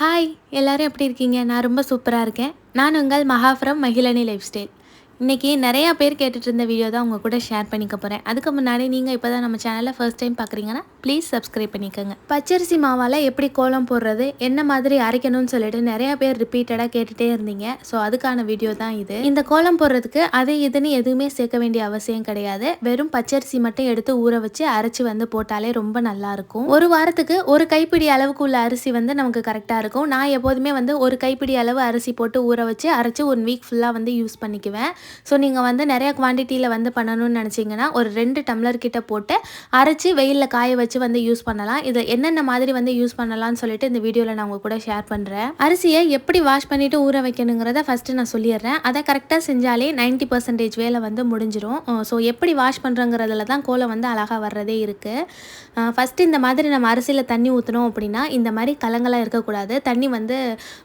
Hi எல்லோரும் எப்படி இருக்கீங்க? நான் ரொம்ப சூப்பராக இருக்கேன். நான் உங்கள் மகாஃப்ரம் மகிழனி லைஃப் ஸ்டைல் இன்றைக்கி நிறையா பேர் கேட்டுட்டு இருந்த வீடியோ தான் உங்கள் கூட ஷேர் பண்ணிக்க போகிறேன் அதுக்கு முன்னாடி நீங்கள் இப்போ தான் நம்ம சேனலை ஃபர்ஸ்ட் டைம் பார்க்குறீங்கன்னா ப்ளீஸ் சப்ஸ்கிரைப் பண்ணிக்கோங்க. பச்சரிசி மாவால் எப்படி கோலம் போடுறது என்ன மாதிரி அரைக்கணும்னு சொல்லிட்டு நிறையா பேர் ரிப்பீட்டடாக கேட்டுகிட்டே இருந்தீங்க. ஸோ அதுக்கான வீடியோ தான் இது. இந்த கோலம் போடுறதுக்கு அது இதுன்னு எதுவுமே சேர்க்க வேண்டிய அவசியம் கிடையாது. வெறும் பச்சரிசி மட்டும் எடுத்து ஊற வச்சு அரைச்சி வந்து போட்டாலே ரொம்ப நல்லாயிருக்கும் ஒரு வாரத்துக்கு ஒரு கைப்பிடி அளவுக்கு உள்ள அரிசி வந்து நமக்கு கரெக்டாக இருக்கும். நான் எப்போதுமே வந்து ஒரு கைப்பிடி அளவு அரிசி போட்டு ஊற வச்சு அரைச்சி ஒன் வீக் ஃபுல்லாக வந்து யூஸ் பண்ணிக்குவேன். ஸோ நீங்கள் வந்து நிறைய குவான்டிட்டியில் வந்து பண்ணணும்னு நினச்சிங்கன்னா ஒரு ரெண்டு டம்ளர் கிட்ட போட்டு அரைச்சி வெயிலில் காய வச்சு வந்து யூஸ் பண்ணலாம். இதை என்னென்ன மாதிரி வந்து யூஸ் பண்ணலாம்னு சொல்லிட்டு இந்த வீடியோவில் நான் உங்கள் கூட ஷேர் பண்ணுறேன் அரிசியை எப்படி வாஷ் பண்ணிவிட்டு ஊற வைக்கணுங்கிறத ஃபஸ்ட்டு நான் சொல்லிடுறேன். அதை கரெக்டாக செஞ்சாலே 90% பர்சன்டேஜ் வேலை வந்து முடிஞ்சிடும் ஸோ எப்படி வாஷ் பண்ணுறங்கிறதுல தான் கோலம் வந்து அழகாக வர்றதே இருக்குது ஃபஸ்ட்டு இந்த மாதிரி நம்ம அரிசியில் தண்ணி ஊற்றணும் அப்படின்னா இந்த மாதிரி கலங்களாக இருக்கக்கூடாது. தண்ணி வந்து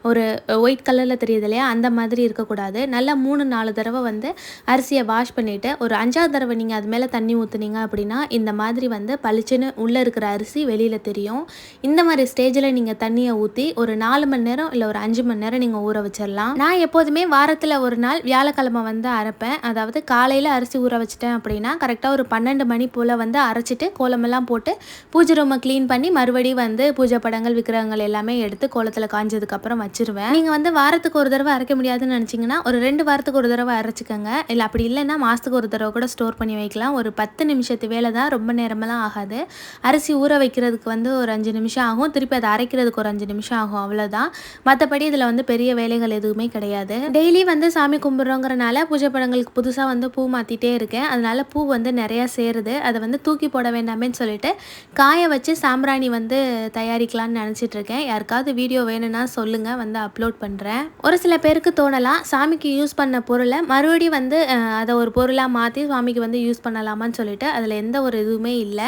ஒரு ஒயிட் கலரில் தெரியுது இல்லையா? அந்த மாதிரி இருக்கக்கூடாது. நல்லா மூணு நாலு தடவை வந்து அரிசியை வாஷ் பண்ணிவிட்டு ஒரு அஞ்சாவது தடவை நீங்கள் அது மேலே தண்ணி ஊற்றுனீங்க அப்படின்னா இந்த மாதிரி வந்து பளிச்சுன்னு உள்ளே இருக்கிற அரிசி வெளியில் தெரியும். இந்த மாதிரி ஸ்டேஜில் நீங்கள் தண்ணியை ஊற்றி ஒரு நாலு மணி நேரம் இல்லை ஒரு அஞ்சு மணி நேரம் நீங்கள் ஊற வச்சிடலாம். நான் எப்போதுமே வாரத்தில் ஒரு நாள் வியாழக்கிழமை வந்து அரைப்பேன். அதாவது காலையில் அரிசி ஊற வச்சிட்டேன் அப்படின்னா கரெக்டாக ஒரு பன்னெண்டு மணி போல் வந்து அரைச்சிட்டு கோலமெல்லாம் போட்டு பூஜை ரூமை க்ளீன் பண்ணி மறுபடியும் வந்து பூஜை படங்கள் விக்கிரகங்கள் எல்லாமே எடுத்து கோலத்தில் காஞ்சதுக்கப்புறம் வச்சிருவேன். நீங்கள் வந்து வாரத்துக்கு ஒரு தடவை அரைக்க முடியாதுன்னு நினச்சிங்கன்னா ஒரு ரெண்டு வாரத்துக்கு ஒரு தடவை அரைச்சி வச்சுக்கோங்க. இல்லை அப்படி இல்லைன்னா மாதத்துக்கு ஒரு தடவை கூட ஸ்டோர் பண்ணி வைக்கலாம். ஒரு பத்து நிமிஷத்து வேலை தான் ரொம்ப நேரமெல்லாம் ஆகாது. அரிசி ஊற வைக்கிறதுக்கு வந்து ஒரு அஞ்சு நிமிஷம் ஆகும். திருப்பி அதை அரைக்கிறதுக்கு ஒரு அஞ்சு நிமிஷம் ஆகும். அவ்வளோதான் மற்றபடி இதில் வந்து பெரிய வேலைகள் எதுவுமே கிடையாது. டெய்லி வந்து சாமி கும்பிட்றோங்கிறனால பூஜை படங்களுக்கு புதுசாக வந்து பூ மாற்றிட்டே இருக்கேன். அதனால் பூ வந்து நிறையா சேருது. அதை வந்து தூக்கி போட வேண்டாமேன்னு சொல்லிட்டு காய வச்சு சாம்பிராணி வந்து தயாரிக்கலாம்னு நினச்சிட்டு இருக்கேன். யாருக்காவது வீடியோ வேணும்னா சொல்லுங்கள் வந்து அப்லோட் பண்ணுறேன் ஒரு சில பேருக்கு தோணலாம். சாமிக்கு யூஸ் பண்ண பொருளை மறுபடியும் வந்து அதை ஒரு பொருளாக மாற்றி சுவாமிக்கு வந்து யூஸ் பண்ணலாமான்னு சொல்லிட்டு அதில் எந்த ஒரு இதுவுமே இல்லை.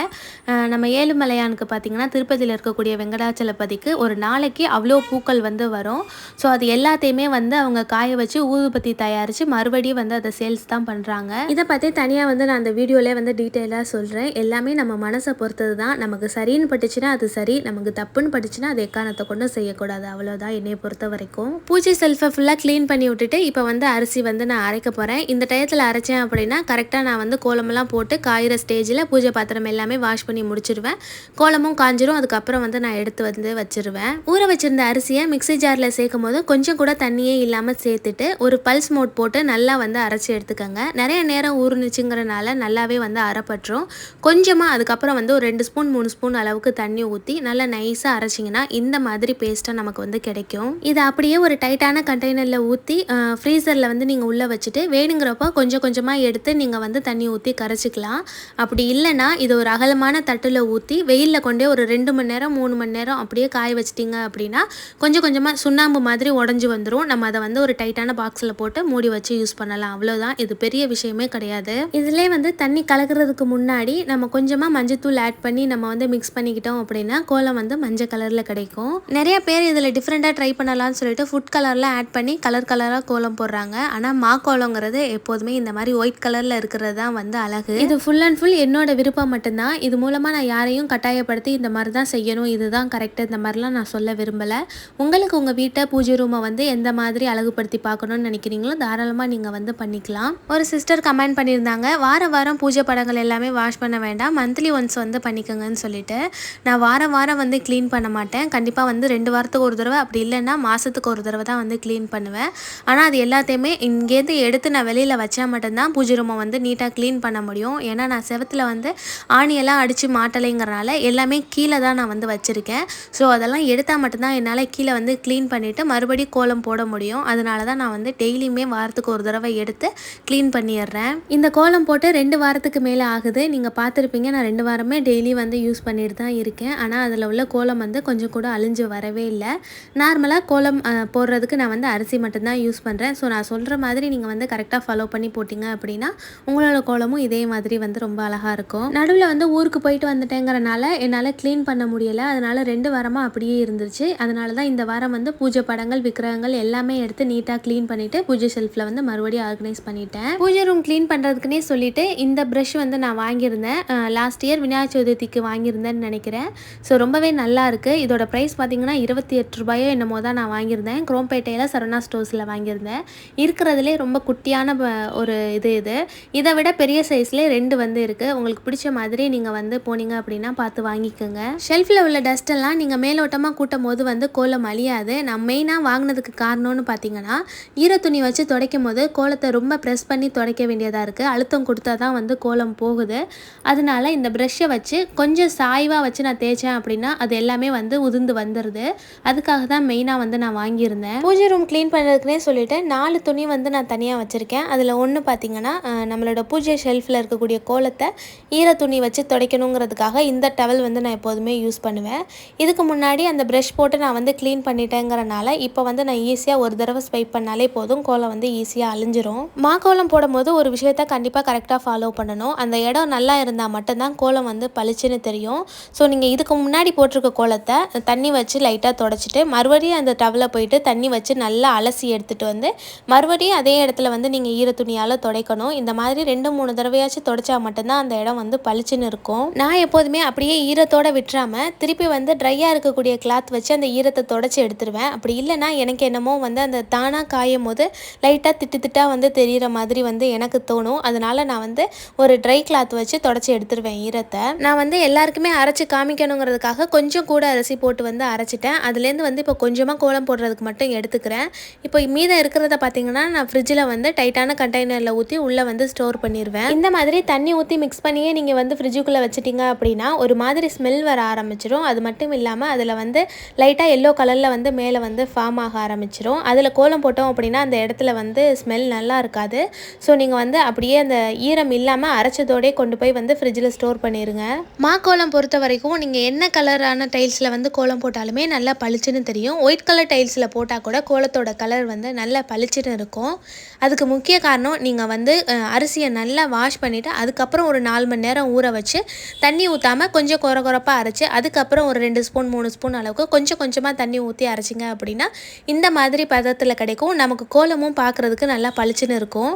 நம்ம ஏழுமலையானுக்கு பார்த்தீங்கன்னா திருப்பதியில் இருக்கக்கூடிய வெங்கடாச்சலபதிக்கு ஒரு நாளைக்கு அவ்வளோ பூக்கள் வந்து வரும். ஸோ அது எல்லாத்தையுமே வந்து அவங்க காய வச்சு ஊதுபத்தி தயாரித்து மறுபடியும் வந்து அதை சேல்ஸ் தான் பண்ணுறாங்க இதை பற்றி தனியாக வந்து நான் அந்த வீடியோலே வந்து டீட்டெயிலாக சொல்கிறேன் எல்லாமே நம்ம மனசை பொறுத்தது தான். நமக்கு சரின்னு பட்டுச்சுன்னா அது சரி. நமக்கு தப்புன்னு பட்டுச்சுன்னா அது எக்காரணத்தை கொண்டு செய்யக்கூடாது. அவ்வளோதான் என்னையை பொறுத்த வரைக்கும். பூஜை செல்ஃபை ஃபுல்லாக க்ளீன் பண்ணி விட்டுட்டு இப்போ வந்து அரிசி வந்து நான் அரைக்க போகிறேன் இந்த டயத்தில் அரைச்சேன் அப்படின்னா கரெக்டாக நான் வந்து கோலமெல்லாம் போட்டு காயிற ஸ்டேஜில் பூஜை பாத்திரம் எல்லாமே வாஷ் பண்ணி முடிச்சிருவேன். கோலமும் காஞ்சிரும். அதுக்கப்புறம் வந்து நான் எடுத்து வந்து வச்சிருவேன். ஊற வச்சிருந்த அரிசியை மிக்ஸி ஜாரில் சேர்க்கும் போது கொஞ்சம் கூட தண்ணியே இல்லாமல் சேர்த்துட்டு ஒரு பல்ஸ் மோட் போட்டு நல்லா வந்து அரைச்சி எடுத்துக்கோங்க. நிறைய நேரம் ஊறுனுச்சுங்கிறனால நல்லாவே வந்து அரைப்பட்டுரும். கொஞ்சமாக அதுக்கப்புறம் வந்து ஒரு ரெண்டு ஸ்பூன் மூணு ஸ்பூன் அளவுக்கு தண்ணி ஊற்றி நல்லா நைஸாக அரைச்சிங்கன்னா இந்த மாதிரி பேஸ்ட்டாக நமக்கு வந்து கிடைக்கும். இதை அப்படியே ஒரு டைட்டான கண்டெய்னரில் ஊற்றி ஃப்ரீசரில் வந்து நீங்கள் உள்ளே வச்சுட்டு வேணுங்கிறப்போ கொஞ்சம் கொஞ்சமாக எடுத்து நீங்கள் வந்து தண்ணி ஊற்றி கரைச்சிக்கலாம். அப்படி இல்லைன்னா இது ஒரு அகலமான தட்டில் ஊற்றி வெயிலில் கொண்டே ஒரு ரெண்டு மணி நேரம் மூணு மணி நேரம் அப்படியே காய வச்சிட்டிங்க அப்படின்னா கொஞ்சம் கொஞ்சமாக சுண்ணாம்பு மாதிரி உடஞ்சி வந்துடும் நம்ம அதை வந்து ஒரு டைட்டான பாக்ஸில் போட்டு மூடி வச்சு யூஸ் பண்ணலாம். அவ்வளோதான் இது பெரிய விஷயமே கிடையாது. இதிலே வந்து தண்ணி கலக்கிறதுக்கு முன்னாடி நம்ம கொஞ்சமாக மஞ்சத்தூள் ஆட் பண்ணி நம்ம வந்து மிக்ஸ் பண்ணிக்கிட்டோம் அப்படின்னா கோலம் வந்து மஞ்சள் கலரில் கிடைக்கும். நிறைய பேர் இதில் டிஃப்ரெண்ட்டாக ட்ரை பண்ணலாம்னு சொல்லிட்டு ஃபுட் கலர்லாம் ஆட் பண்ணி கலர் கலராக கோலம் போடுறாங்க. ஆனால் மா கோலம் கோலங்கிறது எப்போதுமே இந்த மாதிரி ஒயிட் கலரில் இருக்கிறது தான் வந்து அழகு. இது ஃபுல் அண்ட் ஃபுல் என்னோட விருப்பம் மட்டும்தான். இது மூலமாக நான் யாரையும் கட்டாயப்படுத்தி இந்த மாதிரி தான் செய்யணும். இதுதான் கரெக்ட் இந்த மாதிரிலாம் நான் சொல்ல விரும்பலை. உங்களுக்கு உங்கள் வீட்டை பூஜை ரூமை வந்து எந்த மாதிரி அழகுபடுத்தி பார்க்கணும்னு நினைக்கிறீங்களோ தாராளமாக நீங்கள் வந்து பண்ணிக்கலாம். ஒரு சிஸ்டர் கமெண்ட் பண்ணியிருந்தாங்க. வாரம் வாரம் பூஜை படங்கள் எல்லாமே வாஷ் பண்ண வேண்டாம். மந்த்லி ஒன்ஸ் வந்து பண்ணிக்கோங்கன்னு சொல்லிட்டு. நான் வாரம் வாரம் வந்து க்ளீன் பண்ண மாட்டேன். கண்டிப்பாக வந்து ரெண்டு வாரத்துக்கு ஒரு தடவை அப்படி இல்லைன்னா மாதத்துக்கு ஒரு தடவை தான் வந்து க்ளீன் பண்ணுவேன். ஆனால் அது எல்லாத்தையுமே இங்கேருந்து எடுத்து நான் வெளியில் வச்சா மட்டும்தான் பூஜை ரூமை வந்து நீட்டாக க்ளீன் பண்ண முடியும். ஏன்னா நான் செவத்தில் வந்து ஆணியெல்லாம் அடித்து மாட்டலைங்கிறனால எல்லாமே கீழே தான் நான் வந்து வச்சுருக்கேன். ஸோ அதெல்லாம் எடுத்தால் மட்டும்தான் என்னால் கீழே வந்து க்ளீன் பண்ணிவிட்டு மறுபடியும் கோலம் போட முடியும். அதனால தான் நான் வந்து டெய்லியுமே வாரத்துக்கு ஒரு தடவை எடுத்து க்ளீன் பண்ணிடுறேன். இந்த கோலம் போட்டு ரெண்டு வாரத்துக்கு மேலே ஆகுது. நீங்கள் பார்த்துருப்பீங்க நான் ரெண்டு வாரமே டெய்லி வந்து யூஸ் பண்ணிட்டு தான் இருக்கேன். ஆனால் அதில் உள்ள கோலம் வந்து கொஞ்சம் கூட அழிஞ்சு வரவே இல்லை. நார்மலாக கோலம் போடுறதுக்கு நான் வந்து அரிசி மட்டும்தான் யூஸ் பண்ணுறேன் ஸோ நான் சொல்கிற மாதிரி நீங்கள் வந்து கரெக்டாக ஃபாலோ பண்ணி போட்டிங்க அப்படின்னா உங்களோட கோலமும் இதே மாதிரி வந்து ரொம்ப அழகாக இருக்கும். நடுவில் வந்து ஊருக்கு போயிட்டு வந்துட்டேங்கிறனால என்னால் க்ளீன் பண்ண முடியலை. அதனால் ரெண்டு வாரமாக அப்படியே இருந்துச்சு அதனால தான் இந்த வாரம் வந்து பூஜை படங்கள் விக்கிரகங்கள் எல்லாமே எடுத்து நீட்டாக க்ளீன் பண்ணிவிட்டு பூஜை ஷெல்ஃபில் வந்து மறுபடியும் ஆர்கனைஸ் பண்ணிட்டேன். பூஜை ரூம் க்ளீன் பண்ணுறதுக்குனே சொல்லிட்டு இந்த ப்ரஷ் வந்து நான் வாங்கியிருந்தேன். லாஸ்ட் இயர் விநாயகர் சதுர்த்திக்கு வாங்கியிருந்தேன்னு நினைக்கிறேன். ஸோ ரொம்பவே நல்லா இருக்குது இதோட ப்ரைஸ் பார்த்தீங்கன்னா இருபத்தி எட்டு ரூபாயோ என்னமோ தான் நான் வாங்கியிருந்தேன். குரோம்பேட்டையில் சரவணா ஸ்டோர்ஸில் வாங்கியிருந்தேன். இருக்கிறதுலே ரொம்ப குட்டியான ப- ஒரு இது இது. இதை விட பெரிய சைஸ்லேயே ரெண்டு வந்து இருக்குது உங்களுக்கு பிடிச்ச மாதிரி நீங்கள் வந்து போனீங்க அப்படின்னா பார்த்து வாங்கிக்கோங்க. ஷெல்ஃபில் உள்ள டஸ்ட்டெல்லாம் நீங்கள் மேலோட்டமாக கூட்டும் போது வந்து கோலம் அழியாது. நான் மெயினாக வாங்கினதுக்கு காரணம்னு பார்த்தீங்கன்னா ஈர துணி வச்சு துடைக்கும் போது கோலத்தை ரொம்ப ப்ரெஸ் பண்ணி துடைக்க வேண்டியதாக இருக்குது அழுத்தம் கொடுத்தா தான் வந்து கோலம் போகுது. அதனால இந்த ப்ரெஷ்ஷை வச்சு கொஞ்சம் சாய்வாக வச்சு நான் தேய்ச்சேன் அப்படின்னா அது எல்லாமே வந்து உதிர்ந்து வந்துடுது அதுக்காக தான் மெயினாக வந்து நான் வாங்கியிருந்தேன். பூஜை ரூம் க்ளீன் பண்ணுறதுக்குனே சொல்லிவிட்டு நாலு துணி வந்து நான் தனியாக வச்சுருக்கேன். அதில் ஒன்று பார்த்தீங்கன்னா நம்மளோட பூஜை ஷெல்ஃபில் இருக்கக்கூடிய கோலத்தை ஈர துணி வச்சு துடைக்கணுங்கிறதுக்காக இந்த டவல் வந்து நான் எப்போதுமே யூஸ் பண்ணுவேன். இதுக்கு முன்னாடி அந்த ப்ரெஷ் போட்டு நான் வந்து க்ளீன் பண்ணிட்டேங்கிறனால இப்போ வந்து நான் ஈஸியாக ஒரு தடவை ஸ்வைப் பண்ணாலே போதும் கோலம் வந்து ஈஸியாக அழிஞ்சிரும். மா கோலம் போடும்போது ஒரு விஷயத்த கண்டிப்பாக கரெக்டாக ஃபாலோ பண்ணணும். அந்த இடம் நல்லா இருந்தால் மட்டும்தான் கோலம் வந்து பளிச்சுன்னு தெரியும். ஸோ நீங்கள் இதுக்கு முன்னாடி போட்டிருக்க கோலத்தை தண்ணி வச்சு லைட்டாக தொடச்சிட்டு மறுபடியும் அந்த டவலை போயிட்டு தண்ணி வச்சு நல்லா அலசி எடுத்துகிட்டு வந்து மறுபடியும் அதே இடத்துல வந்து நீங்கள் ஈர துணியால் துடைக்கணும். இந்த மாதிரி ரெண்டு மூணு தடவையாச்சும் துடைச்சா மட்டும்தான் அந்த இடம் வந்து பளிச்சுன்னு இருக்கும். நான் எப்போதுமே அப்படியே ஈரத்தோடு விட்டுறாமல் திருப்பி வந்து ட்ரையாக இருக்கக்கூடிய கிளாத் வச்சு அந்த ஈரத்தை துடைச்சி எடுத்துருவேன். அப்படி இல்லைன்னா எனக்கு என்னமோ வந்து அந்த தானாக காயும் போது லைட்டாக திட்டு திட்டாக வந்து தெரியிற மாதிரி வந்து எனக்கு தோணும். அதனால நான் வந்து ஒரு ட்ரை கிளாத் வச்சு தொடச்சி எடுத்துருவேன் ஈரத்தை. நான் வந்து எல்லாருக்குமே அரைச்சி காமிக்கணுங்கிறதுக்காக கொஞ்சம் கூட அரிசி போட்டு வந்து அரைச்சிட்டேன். அதுலேருந்து வந்து இப்போ கொஞ்சமாக கோலம் போடுறதுக்கு மட்டும் எடுத்துக்கிறேன். இப்போ மீதம் இருக்கிறத பார்த்தீங்கன்னா நான் ஃப்ரிட்ஜில் வந்து டைட்டான கண்டெய்னரில் ஊற்றி உள்ளே வந்து ஸ்டோர் பண்ணிடுவேன் இந்த மாதிரி தண்ணி ஊற்றி மிக்ஸ் பண்ணியே நீங்கள் வந்து ஃப்ரிட்ஜுக்குள்ளே வச்சிட்டிங்க அப்படின்னா ஒரு மாதிரி ஸ்மெல் வர ஆரம்பிச்சிடும் அது மட்டும் இல்லாமல் அதில் வந்து லைட்டாக எல்லோ கலரில் வந்து மேலே வந்து ஃபார்ம் ஆக ஆரம்பிச்சிடும் அதில் கோலம் போட்டோம் அப்படின்னா அந்த இடத்துல வந்து ஸ்மெல் நல்லா இருக்காது. ஸோ நீங்கள் வந்து அப்படியே அந்த ஈரம் இல்லாமல் அரைச்சதோடே கொண்டு போய் வந்து ஃப்ரிட்ஜில் ஸ்டோர் பண்ணிடுங்க மா கோலம் பொறுத்த வரைக்கும் நீங்கள் என்ன கலரான டைல்ஸில் வந்து கோலம் போட்டாலுமே நல்லா பளிச்சுன்னு தெரியும். ஒயிட் கலர் டைல்ஸில் போட்டால் கூட கோலத்தோட கலர் வந்து நல்லா பளிச்சுன்னு இருக்கும். அதுக்கு முக்கிய காரணம் நீங்கள் வந்து அரிசியை நல்லா வாஷ் பண்ணிவிட்டு அதுக்கப்புறம் ஒரு நாலு மணி நேரம் ஊற வச்சு தண்ணி ஊற்றாமல் கொஞ்சம் குறை குறைப்பாக அரைச்சி அதுக்கப்புறம் ஒரு ரெண்டு ஸ்பூன் மூணு ஸ்பூன் அளவுக்கு கொஞ்சம் கொஞ்சமாக தண்ணி ஊற்றி அரைச்சிங்க அப்படின்னா இந்த மாதிரி பதத்தில் கிடைக்கும். நமக்கு கோலமும் பார்க்குறதுக்கு நல்லா பளிச்சுன்னு இருக்கும்.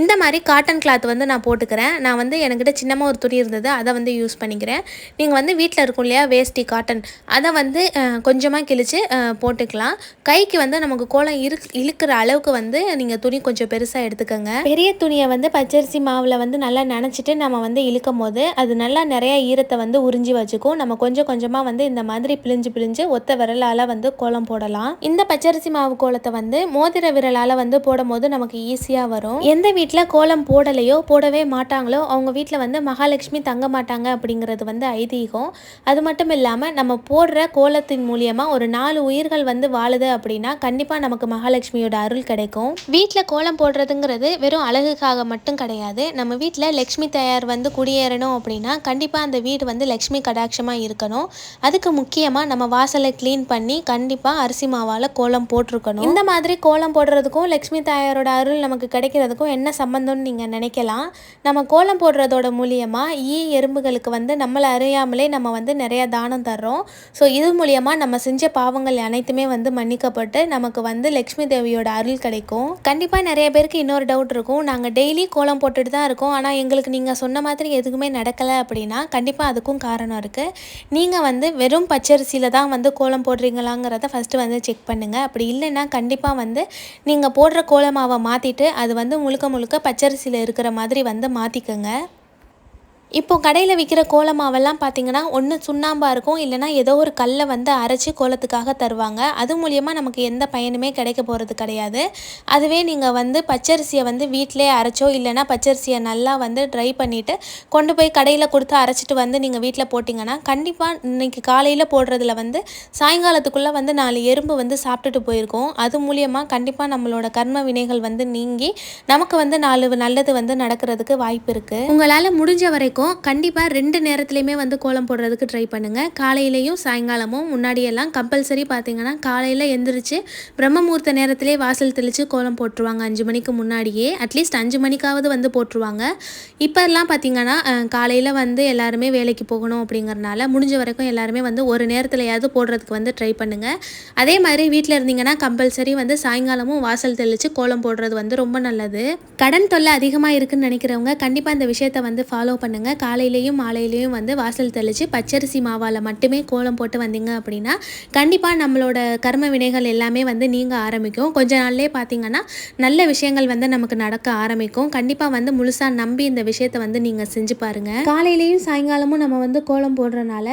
இந்த மாதிரி காட்டன் கிளாத் வந்து நான் போட்டுக்கிறேன். நான் வந்து என்கிட்ட சின்னமாக ஒரு துணி இருந்தது அதை வந்து யூஸ் பண்ணிக்கிறேன். நீங்கள் வந்து வீட்டில் இருக்கும் இல்லையா வேஷ்டி காட்டன் அதை வந்து கொஞ்சமாக கிழித்து போட்டுக்கலாம். கைக்கு வந்து நமக்கு கோலம் இரு இழுக்கிற அளவுக்கு வந்து நீங்கள் துணி கொஞ்சம் பெருசாக எடுத்துக்கோங்க. பெரிய துணியை வந்து பச்சரிசி மாவில் வந்து நல்லா நினச்சிட்டு நம்ம வந்து இழுக்கும் போது அது நல்லா நிறையா ஈரத்தை வந்து உறிஞ்சி வச்சுக்கும். நம்ம கொஞ்சம் கொஞ்சமாக வந்து இந்த மாதிரி பிழிஞ்சு பிழிஞ்சு ஒத்த விரலால் வந்து கோலம் போடலாம். இந்த பச்சரிசி மாவு கோலத்தை வந்து மோதிர விரலால் வந்து போடும்போது நமக்கு ஈஸியாக வரும். எந்த வீட்டில் கோலம் போடலையோ போடவே மாட்டாங்களோ அவங்க வீட்டில் வந்து மகாலட்சுமி தங்க மாட்டாங்க அப்படிங்கிறது வந்து ஐதீகம். அது மட்டும் இல்லாமல் நம்ம போடுற கோலத்தின் மூலியமாக ஒரு நாலு உயிர்கள் வந்து வாழுது அப்படின்னா கண்டிப்பாக நமக்கு மகாலட்சுமியோட அருள் கிடைக்கும். வீட்டில் கோலம் போடுறதுங்கிறது வெறும் அழகுக்காக மட்டும் கிடையாது. நம்ம வீட்டில் லக்ஷ்மி தயார் வந்து குடியேறணும் அப்படின்னா கண்டிப்பாக அந்த வீடு வந்து லக்ஷ்மி கடாட்சமாக இருக்கணும். அதுக்கு முக்கியமாக நம்ம வாசலை க்ளீன் பண்ணி கண்டிப்பாக அரிசி மாவால் கோலம் போட்டிருக்கணும். இந்த மாதிரி கோலம் போடுறதுக்கும் லக்ஷ்மி தாயாரோட அருள் நமக்கு கிடைக்கிறதுக்கும் என்ன சம்மந்தம்னு நீங்கள் நினைக்கலாம். நம்ம கோலம் போடுறதோட மூலியமாக ஈ எறும்புகளுக்கு வந்து நம்மளை அறியாமலே நம்ம வந்து நிறைய தானம் தர்றோம். ஸோ இது மூலியமாக நம்ம செஞ்ச பாவங்கள் அனைத்துமே வந்து மன்னிக்கப்பட்டு நமக்கு வந்து லக்ஷ்மி தேவியோட அருள் கிடைக்கும். கண்டிப்பாக நிறைய பேருக்கு இன்னொரு டவுட் இருக்கும். நாங்கள் டெய்லி கோலம் போட்டுட்டு தான் இருக்கோம். ஆனால் எங்களுக்கு நீங்கள் சொன்ன மாதிரி எதுவுமே நடக்கலை அப்படின்னா கண்டிப்பாக அதுக்கும் காரணம் இருக்குது நீங்கள் வந்து வெறும் பச்சரிசியில் தான் வந்து கோலம் போடுறீங்களாங்கிறத ஃபஸ்ட்டு வந்து செக் பண்ணுங்கள் அப்படி இல்லைன்னா கண்டிப்பாக வந்து நீங்கள் போடுற கோலமாவை மாற்றிட்டு அது வந்து முழுக்க முழுக்க பச்சரிசியில் இருக்கிற மாதிரி வந்து மாற்றிக்கோங்க இப்போ கடையில் விற்கிற கோல மாவெல்லாம் பார்த்தீங்கன்னா ஒன்று சுண்ணாம்பாக இருக்கும் இல்லைன்னா ஏதோ ஒரு கல்லை வந்து அரைச்சி கோலத்துக்காக தருவாங்க. அது மூலியமாக நமக்கு எந்த பயனுமே கிடைக்க போகிறது கிடையாது. அதுவே நீங்கள் வந்து பச்சரிசியை வந்து வீட்டிலே அரைச்சோ இல்லைன்னா பச்சரிசியை நல்லா வந்து ட்ரை பண்ணிவிட்டு கொண்டு போய் கடையில் கொடுத்து அரைச்சிட்டு வந்து நீங்கள் வீட்டில் போட்டிங்கன்னா கண்டிப்பாக இன்னைக்கு காலையில் போடுறதுல வந்து சாயங்காலத்துக்குள்ளே வந்து நாலு எறும்பு வந்து சாப்பிட்டுட்டு போயிருக்கோம். அது மூலியமாக கண்டிப்பாக நம்மளோட கர்ம வினைகள் வந்து நீங்கி நமக்கு வந்து நாலு நல்லது வந்து நடக்கிறதுக்கு வாய்ப்பு இருக்குது உங்களால் முடிஞ்ச வரைக்கும் இருக்கும். கண்டிப்பாக ரெண்டு நேரத்துலையுமே வந்து கோலம் போடுறதுக்கு ட்ரை பண்ணுங்கள் காலையிலையும் சாயங்காலமும் முன்னாடியெல்லாம் கம்பல்சரி பார்த்தீங்கன்னா காலையில் எந்திரிச்சு பிரம்மமூர்த்த நேரத்திலே வாசல் தெளித்து கோலம் போட்டுருவாங்க. அஞ்சு மணிக்கு முன்னாடியே. அட்லீஸ்ட் அஞ்சு மணிக்காவது வந்து போட்டுருவாங்க. இப்போல்லாம் பார்த்தீங்கன்னா காலையில் வந்து எல்லாருமே வேலைக்கு போகணும் அப்படிங்கிறனால முடிஞ்ச வரைக்கும் எல்லாருமே வந்து ஒரு நேரத்துலையாவது போடுறதுக்கு வந்து ட்ரை பண்ணுங்கள் அதே மாதிரி வீட்டில் இருந்தீங்கன்னா கம்பல்சரி வந்து சாயங்காலமும் வாசல் தெளித்து கோலம் போடுறது வந்து ரொம்ப நல்லது. கடன் தொல்லை அதிகமாக இருக்குன்னு நினைக்கிறவங்க கண்டிப்பாக இந்த விஷயத்த வந்து ஃபாலோ பண்ணுங்கள் காலையிலையும் மாலையிலையும் வந்து வாசல் தெளித்து பச்சரிசி மாவால் மட்டுமே கோலம் போட்டு வந்தீங்க அப்படின்னா கண்டிப்பாக நம்மளோட கர்ம வினைகள் எல்லாமே வந்து நீங்கள் ஆரம்பிக்கும். கொஞ்ச நாள்லேயே பார்த்தீங்கன்னா நல்ல விஷயங்கள் வந்து நமக்கு நடக்க ஆரம்பிக்கும். கண்டிப்பாக வந்து முழுசாக நம்பி இந்த விஷயத்த வந்து நீங்கள் செஞ்சு பாருங்கள் காலையிலையும் சாயங்காலமும் நம்ம வந்து கோலம் போடுறனால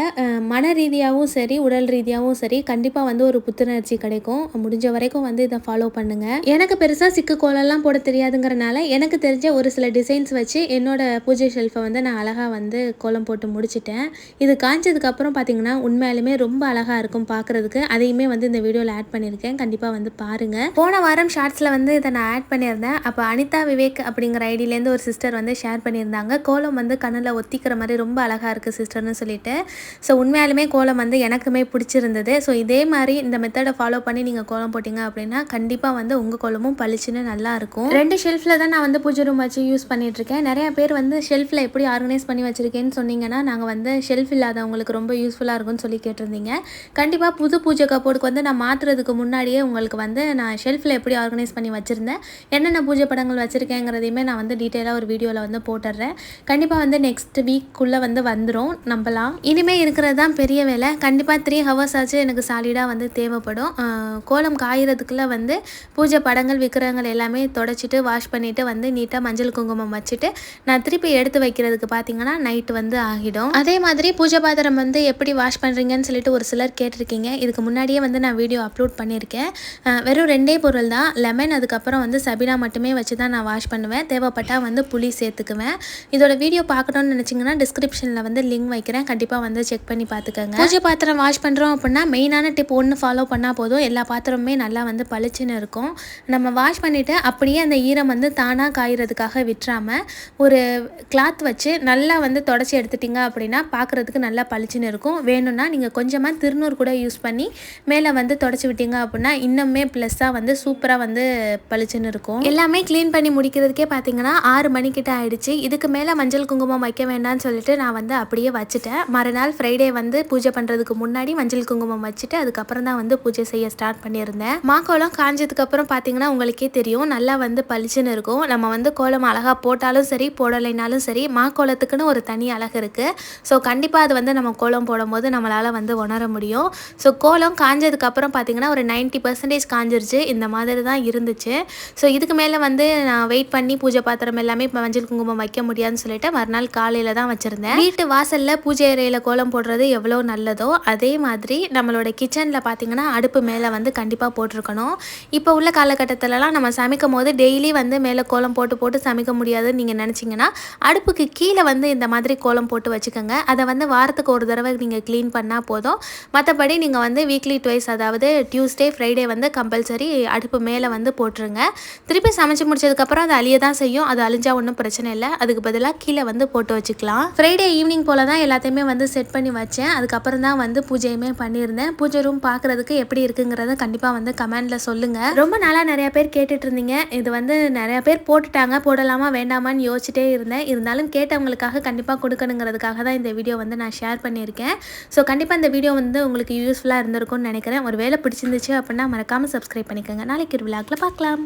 மன ரீதியாகவும் சரி உடல் ரீதியாகவும் சரி கண்டிப்பாக வந்து ஒரு புத்துணர்ச்சி கிடைக்கும். முடிஞ்ச வரைக்கும் வந்து இதை ஃபாலோ பண்ணுங்கள் எனக்கு பெருசாக சிக்கு கோலம்லாம் போட தெரியாதுங்கிறனால எனக்கு தெரிஞ்ச ஒரு சில டிசைன்ஸ் வச்சு என்னோட பூஜை ஷெல்ஃபை வந்து நான் அழகாக வந்து கோலம் போட்டு முடிச்சிட்டேன். இது காய்ச்சதுக்கப்புறம் பார்த்தீங்கன்னா உண்மையாலுமே ரொம்ப அழகாக இருக்கும் பார்க்குறதுக்கு அதையுமே வந்து இந்த வீடியோவில் ஆட் பண்ணியிருக்கேன். கண்டிப்பாக வந்து பாருங்கள் போன வாரம் ஷார்ட்ஸில் வந்து இதை நான் ஆட் பண்ணியிருந்தேன். அப்போ அனிதா விவேக் அப்படிங்கிற ஐடியிலேருந்து ஒரு சிஸ்டர் வந்து ஷேர் பண்ணியிருந்தாங்க. கோலம் வந்து கண்ணில் ஒத்திக்கிற மாதிரி ரொம்ப அழகாக இருக்குது சிஸ்டர்னு சொல்லிட்டு. ஸோ உண்மையாலுமே கோலம் வந்து எனக்குமே பிடிச்சிருந்தது. ஸோ இதே மாதிரி இந்த மெத்தடை ஃபாலோ பண்ணி நீங்கள் கோலம் போட்டிங்க அப்படின்னா கண்டிப்பாக வந்து உங்கள் கோலமும் பளிச்சுன்னு நல்லா இருக்கும். ரெண்டு ஷெல்ஃபில் தான் நான் வந்து பூஜை ரூம் வச்சு யூஸ் பண்ணிகிட்ருக்கேன் நிறைய பேர் வந்து ஷெல்ஃபில் எப்படி ஆர்கனைஸ் ஆர்கனைஸ் பண்ணி வச்சுருக்கேன்னு சொன்னீங்கன்னா நாங்கள் வந்து ஷெல்ஃப் இல்லாதவங்களுக்கு ரொம்ப யூஸ்ஃபுல்லாக இருக்கும்னு சொல்லி கேட்டிருந்தீங்க. கண்டிப்பாக புது பூஜை கப்போர்டுக்கு வந்து நான் மாற்றுறதுக்கு முன்னாடியே உங்களுக்கு வந்து நான் ஷெல்ஃபில் எப்படி ஆர்கனைஸ் பண்ணி வச்சுருந்தேன் என்னென்ன பூஜை படங்கள் வச்சுருக்கேங்கிறதையுமே நான் வந்து டீட்டெயிலாக ஒரு வீடியோவில் வந்து போட்டுடுறேன். கண்டிப்பாக வந்து நெக்ஸ்ட் வீக்குள்ளே வந்து வந்துடும் நம்பலாம். இனிமேல் இருக்கிறது தான் பெரிய வேலை. கண்டிப்பாக த்ரீ ஹவர்ஸ் ஆச்சு எனக்கு சாலிடாக வந்து தேவைப்படும். கோலம் காயிறதுக்குள்ளே வந்து பூஜை படங்கள் விக்கிரகங்கள் எல்லாமே தொடச்சிட்டு வாஷ் பண்ணிவிட்டு வந்து நீட்டாக மஞ்சள் குங்குமம் வச்சுட்டு நான் திருப்பி எடுத்து வைக்கிறதுக்கு பார்த்தீங்கன்னா நைட் வந்து ஆகிடும். அதே மாதிரி பூஜை பாத்திரம் வந்து எப்படி வாஷ் பண்ணுறீங்கன்னு சொல்லிட்டு ஒரு சிலர் கேட்டிருக்கீங்க. இதுக்கு முன்னாடியே வந்து நான் வீடியோ அப்லோட் பண்ணியிருக்கேன். வெறும் ரெண்டே பொருள் தான். லெமன் அதுக்கப்புறம் வந்து சபினா மட்டுமே வச்சு தான் நான் வாஷ் பண்ணுவேன். தேவைப்பட்டால் வந்து புளி சேர்த்துக்குவேன். இதோட வீடியோ பார்க்கணும்னு நினச்சிங்கன்னா டிஸ்கிரிப்ஷனில் வந்து லிங்க் வைக்கிறேன். கண்டிப்பாக வந்து செக் பண்ணி பார்த்துக்கோங்க பூஜை பாத்திரம் வாஷ் பண்ணுறோம் அப்படின்னா மெயினான டிப் ஒன்று ஃபாலோ பண்ணால் போதும். எல்லா பாத்திரமுமே நல்லா வந்து பளிச்சுன்னு இருக்கும். நம்ம வாஷ் பண்ணிவிட்டு அப்படியே அந்த ஈரம் வந்து தானாக காய்கிறதுக்காக விட்டுறாமல் ஒரு கிளாத் வச்சு நல்லா வந்து தொடச்சி எடுத்துட்டிங்க அப்படின்னா பார்க்குறதுக்கு நல்லா பளிச்சுன்னு இருக்கும். வேணும்னா நீங்கள் கொஞ்சமாக திருநூறு கூட யூஸ் பண்ணி மேலே வந்து தொடச்சி விட்டீங்க அப்படின்னா இன்னுமே ப்ளஸ்ஸாக வந்து சூப்பராக வந்து பளிச்சுன்னு இருக்கும். எல்லாமே க்ளீன் பண்ணி முடிக்கிறதுக்கே பார்த்தீங்கன்னா ஆறு மணிக்கிட்ட ஆயிடுச்சு. இதுக்கு மேலே மஞ்சள் குங்குமம் வைக்க வேண்டாம்னு சொல்லிட்டு நான் வந்து அப்படியே வச்சுட்டேன். மறுநாள் ஃப்ரைடே வந்து பூஜை பண்ணுறதுக்கு முன்னாடி மஞ்சள் குங்குமம் வச்சுட்டு அதுக்கப்புறம் தான் வந்து பூஜை செய்ய ஸ்டார்ட் பண்ணியிருந்தேன். மாக்கோளம் காஞ்சதுக்கப்புறம் பார்த்தீங்கன்னா உங்களுக்கே தெரியும். நல்லா வந்து பளிச்சுன்னு இருக்கும். நம்ம வந்து கோலம் அழகாக போட்டாலும் சரி போடலைனாலும் சரி மா கோலத்துக்குன்னு ஒரு தனி அழகு இருக்குது ஸோ கண்டிப்பாக அது வந்து நம்ம கோலம் போடும்போது நம்மளால் வந்து உணர முடியும். ஸோ கோலம் காஞ்சதுக்கப்புறம் பார்த்திங்கன்னா ஒரு நைன்ட்டி பர்சன்டேஜ் காஞ்சிருச்சு. இந்த மாதிரி தான் இருந்துச்சு. ஸோ இதுக்கு மேலே வந்து நான் வெயிட் பண்ணி பூஜை பாத்திரம் எல்லாமே இப்போ மஞ்சள் குங்குமம் வைக்க முடியாதுன்னு சொல்லிட்டு மறுநாள் காலையில் தான் வச்சுருந்தேன். வீட்டு வாசலில் பூஜை அறையில் கோலம் போடுறது எவ்வளோ நல்லதோ அதே மாதிரி நம்மளோட கிச்சனில் பார்த்திங்கன்னா அடுப்பு மேலே வந்து கண்டிப்பாக போட்டிருக்கணும். இப்போ உள்ள காலகட்டத்திலலாம் நம்ம சமைக்கும் போது டெய்லி வந்து மேலே கோலம் போட்டு போட்டு சமைக்க முடியாதுன்னு நீங்கள் நினச்சிங்கன்னா அடுப்புக்கு கீழே வந்து இந்த மாதிரி கோலம் போட்டு வச்சுக்கோங்க. அதை வந்து வாரத்துக்கு ஒரு தடவை நீங்கள் க்ளீன் பண்ணால் போதும். மற்றபடி நீங்கள் வந்து வீக்லி ட்வைஸ் அதாவது டியூஸ்டே ஃப்ரைடே வந்து கம்பல்சரி அடுப்பு மேலே வந்து போட்டுருங்க. திருப்பி சமைச்சு முடிச்சதுக்கப்புறம் அது அழிய தான் செய்யும். அது அழிஞ்சால் ஒன்றும் பிரச்சனை இல்லை. அதுக்கு பதிலாக கீழே வந்து போட்டு வச்சுக்கலாம். ஃப்ரைடே ஈவினிங் போல் தான் எல்லாத்தையுமே வந்து செட் பண்ணி வச்சேன். அதுக்கப்புறம் தான் வந்து பூஜையுமே பண்ணியிருந்தேன். பூஜை ரூம் பார்க்குறதுக்கு எப்படி இருக்குங்கிறத கண்டிப்பாக வந்து கமெண்டில் சொல்லுங்கள் ரொம்ப நாளாக நிறையா பேர் கேட்டுட்டு இருந்தீங்க. இது வந்து நிறையா பேர் போட்டுட்டாங்க. போடலாமா வேண்டாமான்னு யோசிச்சுட்டே இருந்தேன். இருந்தாலும் கேட்டவங்களுக்கு அவங்களுக்காக கண்டிப்பாக கொடுக்கணுங்கிறதுக்காக தான் இந்த வீடியோ வந்து நான் ஷேர் பண்ணியிருக்கேன். ஸோ கண்டிப்பாக இந்த வீடியோ வந்து உங்களுக்கு யூஸ்ஃபுல்லாக இருந்திருக்கும்னு நினைக்கிறேன். ஒரு வேலை பிடிச்சிருந்துச்சு அப்படின்னா மறக்காமல் சப்ஸ்கிரைப் பண்ணிக்கோங்க. நாளைக்கு ஒரு விழாக்கில் பார்க்கலாம்.